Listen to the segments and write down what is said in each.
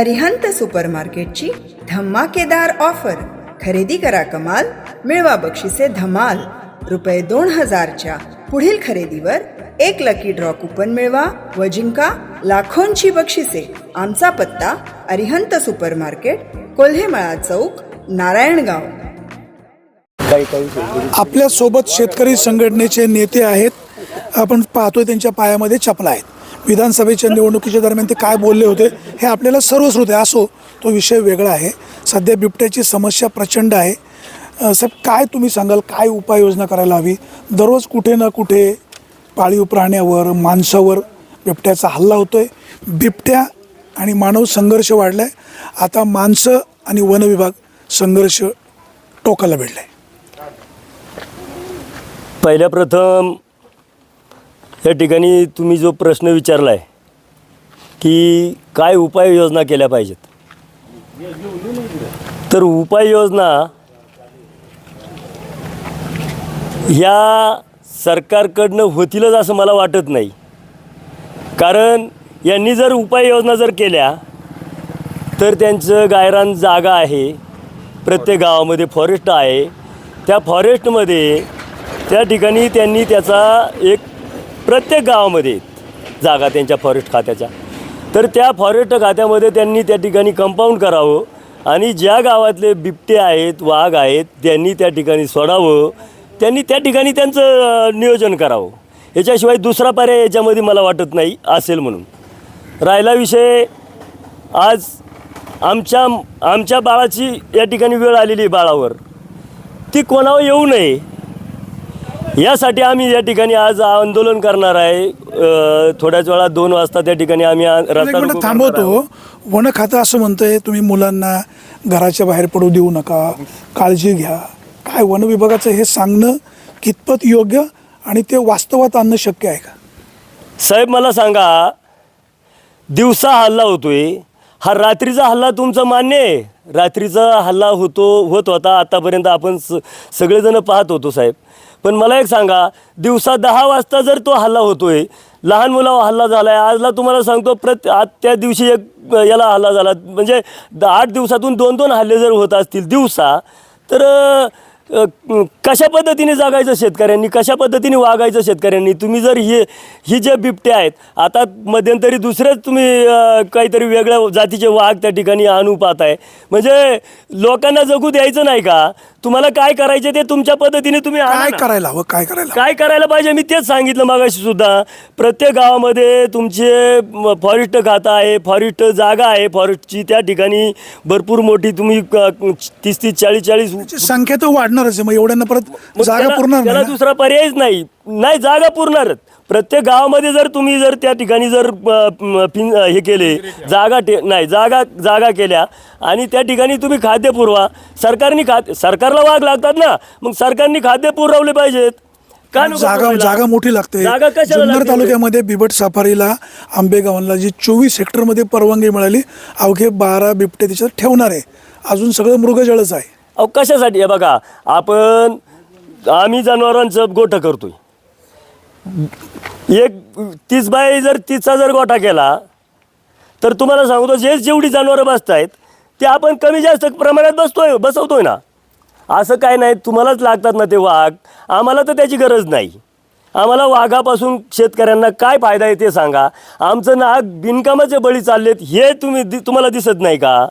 अरिहंत सुपरमार्केटची धमाकेदार ऑफर. खरेदी करा कमाल मिळवा बक्षिसे धमाल. रुपये दोन हजारच्या पुढील खरेदीवर एक लकी ड्रॉ कुपन मिळवा व जिंका लाखोंची बक्षिसे. आमचा पत्ता अरिहंत सुपरमार्केट कोल्हेमळा चौक नारायणगाव. आपल्यासोबत शेतकरी संघटनेचे नेते आहेत. आपण पाहतोय त्यांच्या पायामध्ये चपला आहेत विधानसभेच्या निवडणुकीच्या दरम्यान ते काय बोलले होते हे आपल्याला सर्व श्रोते असो तो विषय वेगळा आहे. सध्या बिबट्याची समस्या प्रचंड आहे. साहेब काय तुम्ही सांगाल? काय उपाययोजना करायला हवी? दररोज कुठे ना कुठे पाळीव प्राण्यावर माणसावर बिबट्याचा हल्ला होतोय. बिबट्या आणि मानव संघर्ष वाढलाय. आता माणसं आणि वनविभाग संघर्ष टोकाला भेटलाय पहिल्या प्रथम या ठिकाणी तुम्ही जो प्रश्न विचारला आहे की काय उपाययोजना केल्या पाहिजेत? तर उपाययोजना ह्या सरकारकडनं होतीलच असं मला वाटत नाही. कारण यांनी जर उपाययोजना जर केल्या तर त्यांचं गायरान जागा आहे. प्रत्येक गावामध्ये फॉरेस्ट आहे. त्या फॉरेस्टमध्ये त्या ठिकाणी त्यांनी त्याचा एक प्रत्येक गावामध्ये जागा त्यांच्या फॉरेस्ट खात्याच्या. तर त्या फॉरेस्ट खात्यामध्ये त्यांनी त्या ठिकाणी कंपाऊंड करावं आणि ज्या गावातले बिबटे आहेत वाघ आहेत त्यांनी त्या ठिकाणी सोडावं. त्यांनी त्या ठिकाणी त्यांचं नियोजन करावं. याच्याशिवाय दुसरा पर्याय याच्यामध्ये मला वाटत नाही असेल म्हणून. राहिला विषय आज आमच्या आमच्या बाळाची या ठिकाणी वेळ आलेली आहे बाळावर. ती कोणावर येऊ नये यासाठी आम्ही या ठिकाणी आज आंदोलन करणार आहे. थोड्याच वेळा दोन वाजता त्या ठिकाणी आम्ही रस्ता रोको करणार. थांबवतो. वन खातं असं म्हणतंय तुम्ही मुलांना घराच्या बाहेर पडू देऊ नका काळजी घ्या. काय वन विभागाचं हे सांगणं कितपत योग्य आणि ते वास्तवात आणणं शक्य आहे का? साहेब मला सांगा दिवसा हल्ला होतोय. हा रात्रीचा हल्ला तुमचं मान्य आहे. रात्रीचा हल्ला होतो होत होता. आतापर्यंत आपण स सगळेजण पाहत होतो साहेब. पण मला एक सांगा दिवसा दहा वाजता जर तो हल्ला होतोय लहान मुलावर हल्ला झाला आहे आजला तुम्हाला सांगतो प्रत आज त्या दिवशी एक याला हल्ला झाला. म्हणजे द- आठ दिवसातून दोन दोन हल्ले जर होत असतील दिवसा तर कशा पद्धतीने जगायचं शेतकऱ्यांनी? कशा पद्धतीने वागायचं शेतकऱ्यांनी? तुम्ही जर हे ही जे बिबटे आहेत आता मध्यंतरी दुसरेच तुम्ही काहीतरी वेगळ्या जातीचे वाघ त्या ठिकाणी आणू पाहताय. म्हणजे लोकांना जगू द्यायचं नाही का? तुम्हाला काय करायचे ते तुमच्या पद्धतीने तुम्ही काय. करायला हवं काय करायला? काय करायला पाहिजे? मी तेच सांगितलं मागाशी सुद्धा. प्रत्येक गावामध्ये तुमचे फॉरेस्ट खातं आहे फॉरेस्ट जागा आहे. फॉरेस्टची त्या ठिकाणी भरपूर मोठी तुम्ही तीस तीस चाळीस चाळीस संख्या तर वाढणारच आहे मग एवढ्यांना परत मग जागा त्याला- पुरणार त्याला नाही ना? दुसरा पर्यायच नाही. नाही जागा पुरणारच प्रत्येक गावामध्ये जर तुम्ही जर त्या ठिकाणी जर अ, म, पिन अ, हे केले जागा टे नाही जागा जागा केल्या आणि त्या ठिकाणी तुम्ही खाद्य पुरवा. सरकारने खाद्य सरकारला वाघ लागतात ना. मग सरकारने खाद्य पुरवले पाहिजेत. का नको जागा पुरवायला? जागा मोठी लागते. जागा कशाला जुन्नर लागते? तालुक्यामध्ये बिबट सफारीला आंबेगावला जी चोवीस हेक्टरमध्ये परवानगी मिळाली अवघे बारा बिबटे त्याच्यात ठेवणार आहे. अजून सगळं मृगजळच आहे. अहो कशासाठी? आहे बघा आपण आम्ही जनावरांचं गोठं करतोय. एक तीस बाय जर तीसचा जर गोठा केला तर तुम्हाला सांगतो जे जेवढी जनावरं बसत आहेत ते आपण कमी जास्त प्रमाणात बसतोय बसवतोय ना. असं काय नाही तुम्हालाच लागतात ना ते वाघ. आम्हाला तर त्याची गरज नाही. आम्हाला वाघापासून शेतकऱ्यांना काय फायदा आहे ते सांगा. आमचं नाग बिनकामाचे बळी चाललेत हे तुम्ही दि तुम्हाला दिसत नाही का?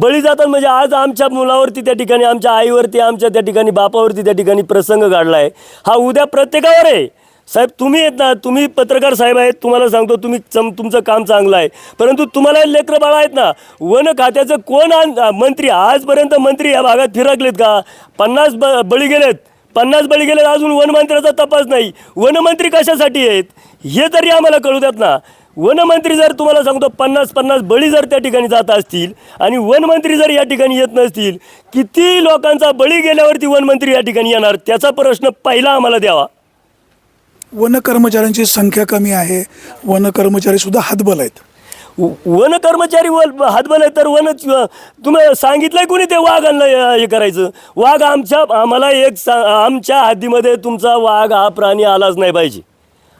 बळी जातात म्हणजे आज आमच्या मुलावरती त्या ठिकाणी आमच्या आईवरती आमच्या त्या ठिकाणी बापावरती त्या ठिकाणी प्रसंग घडला आहे हा उद्या प्रत्येकावर आहे. साहेब तुम्ही येत ना तुम्ही पत्रकार साहेब आहेत तुम्हाला सांगतो तुम्ही चम तुमचं काम चांगलं आहे. परंतु तुम्हाला लेकरं बाळा आहेत ना वन खात्याचं कोण आण- मंत्री आजपर्यंत मंत्री या भागात फिरकलेत का? पन्नास ब बळी गेलेत. पन्नास बळी गेलेत अजून वनमंत्र्याचा तपास नाही. वनमंत्री कशासाठी आहेत? हे तरी आम्हाला कळू द्यात ना. वनमंत्री जर तुम्हाला सांगतो पन्नास पन्नास बळी जर त्या ठिकाणी जात असतील आणि वनमंत्री जर या ठिकाणी येत नसतील किती लोकांचा बळी गेल्यावरती वनमंत्री या ठिकाणी येणार? त्याचा प्रश्न पहिला आम्हाला द्यावा. वन कर्मचाऱ्यांची संख्या कमी आहे. वन कर्मचारी सुद्धा हातबल आहेत. वन कर्मचारी व हातबल आहे तर वन तुम्ही सांगितलंय कोणी ते वाघांना हे हे करायचं? वाघ आमच्या आम्हाला एक सा आमच्या हद्दीमध्ये तुमचा वाघ हा प्राणी आलाच नाही पाहिजे.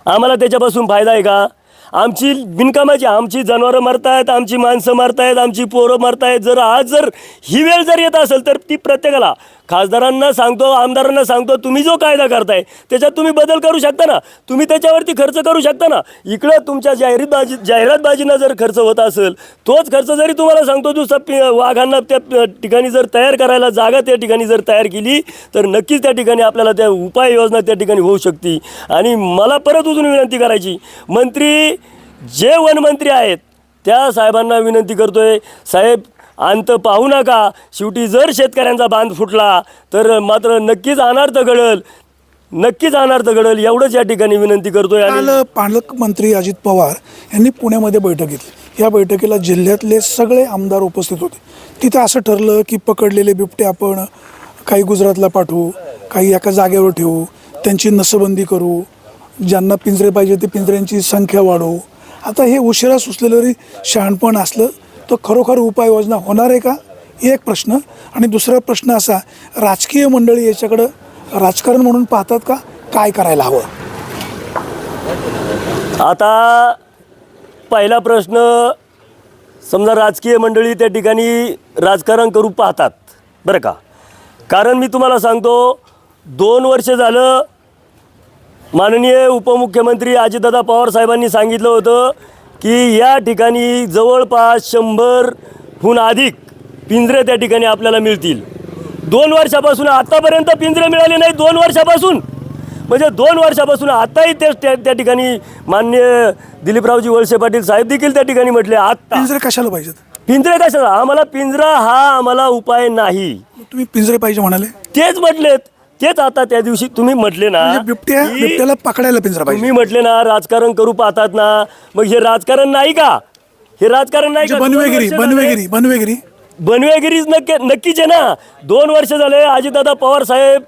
आम्हाला त्याच्यापासून फायदा आहे का? आमची बिनकामाची आमची जनावरं मरतायत आमची माणसं मरतायत आमची पोरं मरतायत जर आज जर ही वेळ जर येत असेल तर ती प्रत्येकाला खासदारांना सांगतो आमदारांना सांगतो तुम्ही जो कायदा करताय त्याच्यात तुम्ही बदल करू शकता ना? तुम्ही त्याच्यावरती खर्च करू शकता ना? इकडं तुमच्या जाहिरातबाजी जाहिरातबाजींना जर खर्च होत असेल तोच खर्च जरी तुम्हाला सांगतो दुसरा पि वाघांना त्या ठिकाणी जर तयार करायला जागा त्या ठिकाणी जर तयार केली तर नक्कीच त्या ठिकाणी आपल्याला त्या उपाययोजना त्या ठिकाणी होऊ शकते. आणि मला परत अजून विनंती करायची मंत्री जे वनमंत्री आहेत त्या साहेबांना विनंती करतोय साहेब अंत पाहू नका. शेवटी जर शेतकऱ्यांचा बांध फुटला तर मात्र नक्कीच अनार्थ घडल. नक्कीच अनार्थ घडल एवढंच या ठिकाणी विनंती करतोय काल पालकमंत्री अजित पवार यांनी पुण्यामध्ये बैठक घेतली. या बैठकीला जिल्ह्यातले सगळे आमदार उपस्थित होते. तिथं असं ठरलं की पकडलेले बिबटे आपण काही गुजरातला पाठवू काही एका जागेवर ठेवू त्यांची नसबंदी करू ज्यांना पिंजरे पाहिजे ते पिंजऱ्यांची संख्या वाढवू. आता हे उशिरा सुचलेलं जरी शहाणपण असलं तर खरोखर उपाययोजना होणार आहे का? एक प्रश्न. आणि दुसरा प्रश्न असा राजकीय मंडळी याच्याकडं राजकारण म्हणून पाहतात का? काय करायला हवं? आता पहिला प्रश्न समजा राजकीय मंडळी त्या ठिकाणी राजकारण करू पाहतात बरं का? कारण मी तुम्हाला सांगतो दोन वर्ष झालं माननीय उपमुख्यमंत्री अजितदादा पवार साहेबांनी सांगितलं होतं की या ठिकाणी जवळपास शंभरहून अधिक पिंजरे त्या ठिकाणी आपल्याला मिळतील. दोन वर्षापासून आतापर्यंत पिंजरे मिळाले नाही दोन वर्षापासून. म्हणजे दोन वर्षापासून आताही ते त्या त्या ठिकाणी मान्य दिलीपरावजी वळसे पाटील साहेब देखील त्या ठिकाणी म्हटले आत्ता पिंजरे कशाला पाहिजेत? पिंजरे कशाला? आम्हाला पिंजरा हा आम्हाला उपाय नाही. तुम्ही पिंजरे पाहिजे म्हणाले? तेच म्हटलेत. तेच आता त्या दिवशी तुम्ही म्हटले ना म्हणजे बिबट्या की बिबट्याला पकडायला पिंजरा पाहिजे. तुम्ही म्हटले ना राजकारण करू पाहतात ना. मग हे राजकारण नाही का? हे राजकारण नाही म्हणजे का? बनवेगिरी दोन वर्ष झाले. बनवेगिरी बनवेगिरी. बनवेगिरीच नक्की नक्कीच आहे ना. दोन वर्ष झाले अजितदादा पवार साहेब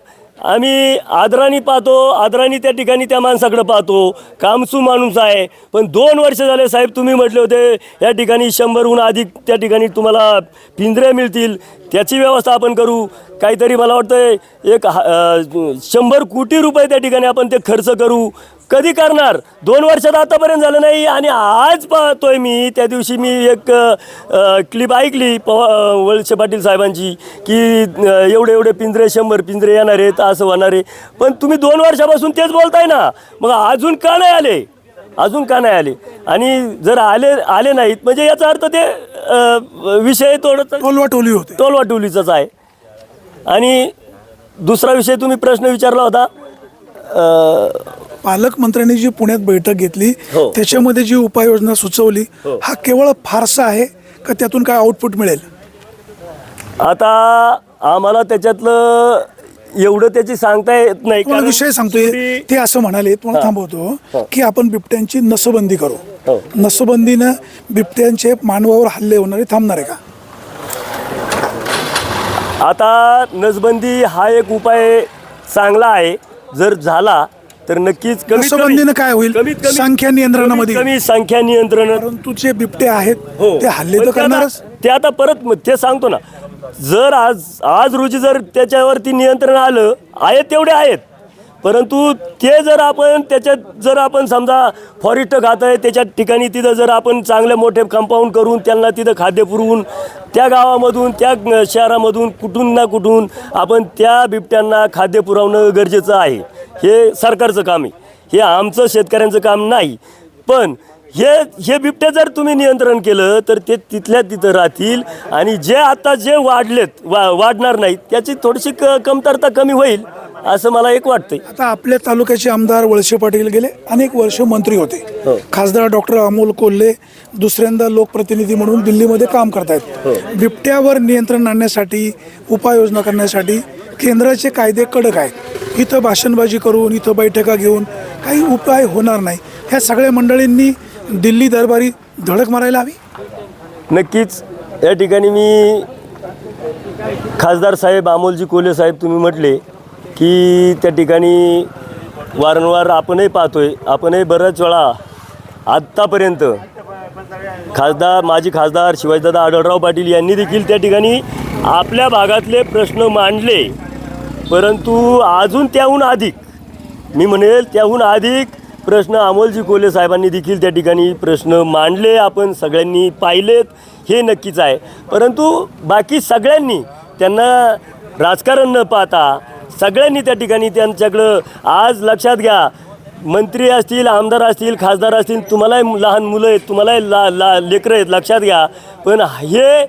आम्ही आदराने पाहतो आदराने त्या ठिकाणी त्या माणसाकडे पाहतो. कामसू माणूस आहे. पण दोन वर्ष झाले साहेब तुम्ही म्हटले होते या ठिकाणी शंभरहून अधिक त्या ठिकाणी तुम्हाला पिंजरे मिळतील. त्याची व्यवस्था आपण करू. काहीतरी मला वाटतं एक हा- शंभर कोटी रुपये त्या ठिकाणी आपण ते खर्च करू. कधी करणार? दोन वर्षात आतापर्यंत झालं नाही आणि आज पाहतोय मी. त्या दिवशी मी एक क्लिप ऐकली पवा वळसे पाटील साहेबांची की एवढे एवढे पिंजरे शंभर पिंजरे येणार आहेत असं होणार आहे. पण तुम्ही दोन वर्षापासून तेच बोलताय ना. मग अजून का नाही आले? अजून का नाही आले? आणि जर आले आले नाहीत म्हणजे याचा अर्थ ते विषय थोडं टोलवा टोली होते. टोलवाटोलीचाच आहे. आणि दुसरा विषय तुम्ही प्रश्न विचारला होता. पालकमंत्र्यांनी जी पुण्यात बैठक घेतली हो. त्याच्यामध्ये जी उपाययोजना सुचवली हा. केवळ फारसा आहे का त्यातून काय आउटपुट मिळेल? आता आम्हाला त्याच्यातलं एवढं त्याची सांगता येत नाही तुम्हाला विषय सांगतोय शेवटी- ते असं म्हणाले तुम्हाला थांबवतो की आपण बिबट्यांची नसबंदी करू. हो. नसबंदीनं बिबट्यांचे मानवावर हल्ले होणारे थांबणार आहे का? आता नसबंदी हा एक उपाय चांगला आहे जर झाला तर नक्कीच कमीत नसबंदीनं काय होईल? संख्या नियंत्रणामध्ये कमी संख्या नियंत्रण परंतु जे बिबटे आहेत हो. ते हल्ले पण तर ते आता- करणारच. ते आता परत म- ते सांगतो ना जर आज आज रोजी जर त्याच्यावरती नियंत्रण आलं आहेत तेवढे आहेत. परंतु ते जर आपण त्याच्यात जर आपण समजा फॉरेस्ट खात आहे त्याच्या ठिकाणी तिथं जर आपण चांगले मोठे कंपाऊंड करून त्यांना तिथं खाद्य पुरवून त्या गावामधून त्या शहरामधून कुठून ना कुठून आपण त्या बिबट्यांना खाद्य पुरवणं गरजेचं आहे. हे सरकारचं काम आहे. हे आमचं शेतकऱ्यांचं काम नाही. पण हे हे बिबटे जर तुम्ही नियंत्रण केलं तर ते तिथल्या तिथं राहतील आणि जे आता जे वाढलेत वा वाढणार नाहीत त्याची थोडीशी क कमतरता कमी होईल असं मला एक वाटतंय. आता आपल्या तालुक्याचे आमदार वळसे पाटील गेले अनेक वर्ष मंत्री होते. हो. खासदार डॉक्टर अमोल कोल्हे दुसऱ्यांदा लोकप्रतिनिधी म्हणून दिल्लीमध्ये काम करतायत. बिबट्यावर नियंत्रण आणण्यासाठी उपाययोजना करण्यासाठी केंद्राचे कायदे कडक आहेत. इथं भाषणबाजी करून इथं बैठका घेऊन काही उपाय होणार नाही. ह्या सगळ्या मंडळींनी दिल्ली दरबारी धडक मारायला हवी? नक्कीच. या ठिकाणी मी खासदार साहेब अमोलजी कोल्हे साहेब तुम्ही म्हटले की त्या ठिकाणी वारंवार आपणही पाहतोय. आपणही बऱ्याच वेळा आत्तापर्यंत खासदार माजी खासदार शिवाजीदादा आढळराव पाटील यांनी देखील त्या ठिकाणी आपल्या भागातले प्रश्न मांडले. परंतु अजून त्याहून अधिक मी म्हणेल त्याहून अधिक प्रश्न अमोलजी कोले साहेबांनी देखील त्या ठिकाणी प्रश्न मांडले. आपण सगळ्यांनी पाहिलेत. हे नक्कीच आहे. परंतु बाकी सगळ्यांनी त्यांना राजकारण न पाहता सगळ्यांनी त्या ठिकाणी त्यांच्याकडं आज लक्षात घ्या. मंत्री असतील आमदार असतील खासदार असतील तुम्हालाही लहान मुलं आहेत तुम्हालाही ला ला लेकरं आहेत लक्षात घ्या. पण हे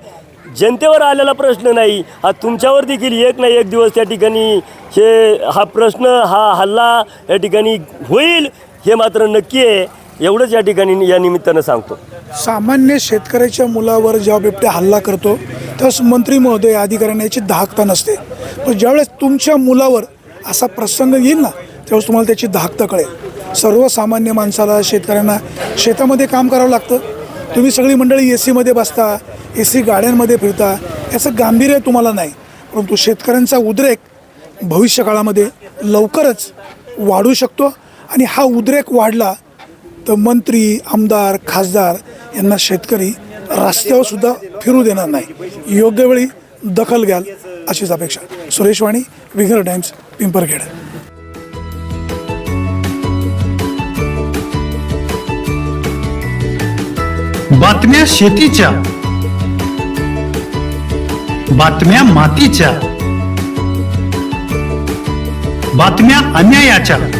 जनतेवर आलेला प्रश्न नाही. हा तुमच्यावर देखील एक ना एक दिवस त्या ठिकाणी हे हा प्रश्न हा हल्ला या ठिकाणी होईल. हे मात्र नक्की आहे. एवढंच या ठिकाणी या निमित्तानं सांगतो. सामान्य शेतकऱ्याच्या मुलावर जेव्हा बिबट्या हल्ला करतो त्यावेळेस मंत्री महोदय अधिकाऱ्यांना याची धाकता नसते. पण ज्यावेळेस तुमच्या मुलावर असा प्रसंग येईल ना त्यावेळेस तुम्हाला त्याची धाकता कळेल. सर्वसामान्य माणसाला शेतकऱ्यांना शेतामध्ये काम करावं लागतं. तुम्ही सगळी मंडळी ए सीमध्ये बसता ए सी गाड्यांमध्ये फिरता याचं गांभीर्य तुम्हाला नाही. परंतु शेतकऱ्यांचा उद्रेक भविष्यकाळामध्ये लवकरच वाढू शकतो. आणि हा उद्रेक वाढला तर मंत्री आमदार खासदार यांना शेतकरी रस्त्यावर सुद्धा फिरू देणार नाही. योग्य वेळी दखल घ्याल अशीच अपेक्षा. सुरेश वाणी विघर टाइम्स पिंपरखेड. बातम्या शेतीच्या. बातम्या मातीच्या. बातम्या अन्यायाच्या.